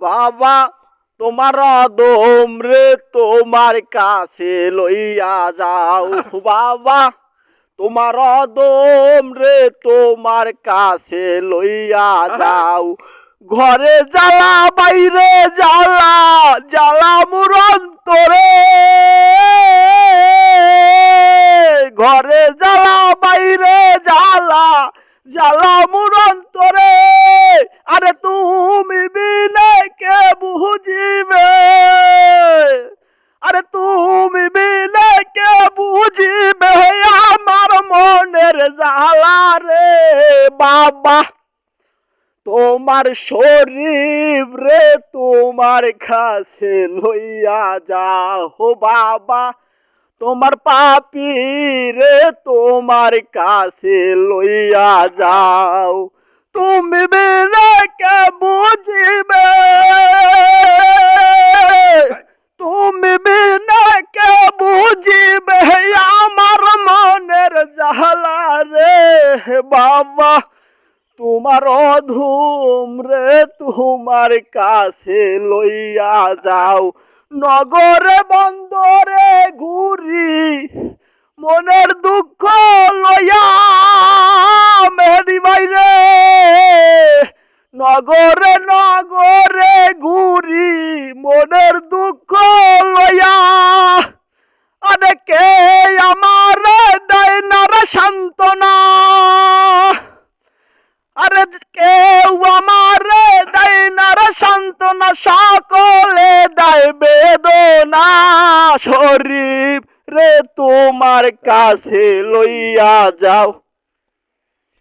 বাবা, তোমার দম রে তোমার কাছে লইয়া যাও। বাবা, তোমার দম রে তোমার কাছে লইয়া যাও। ঘরে জ্বালা, বাইরে জ্বালা জ্বালা মুরন্তরে ঘরে জ্বালা, বাইরে জ্বালা জ্বালা মুরন্তরে আরে তুমি বিনে কে বুঝিবে আমার মনের জ্বালা রে? বাবা, তোমার শরীর রে, তোমার কাছে লইয়া যাও বাবা। তোমার পাপি রে, তোমার কাছে লইয়া যাও। তুমি বিনে জালা রে বাবা, তোমার অধুম রে তোমার কাছে লইয়া যাও। নগরে বন্দরে ঘুরি, মনের দুঃখ লইয়া মেহেদি বাইরে নগরে নগরে ঘুরি, মনের দুঃখ লইয়া আরে কে আমার দেয় না রে সান্ত্বনা। আরে কেউ আমার দেয় না রে সান্ত্বনা, সকলে দেয় বেদনা। শরীফ রে তোমার কাছে লইয়া যাও।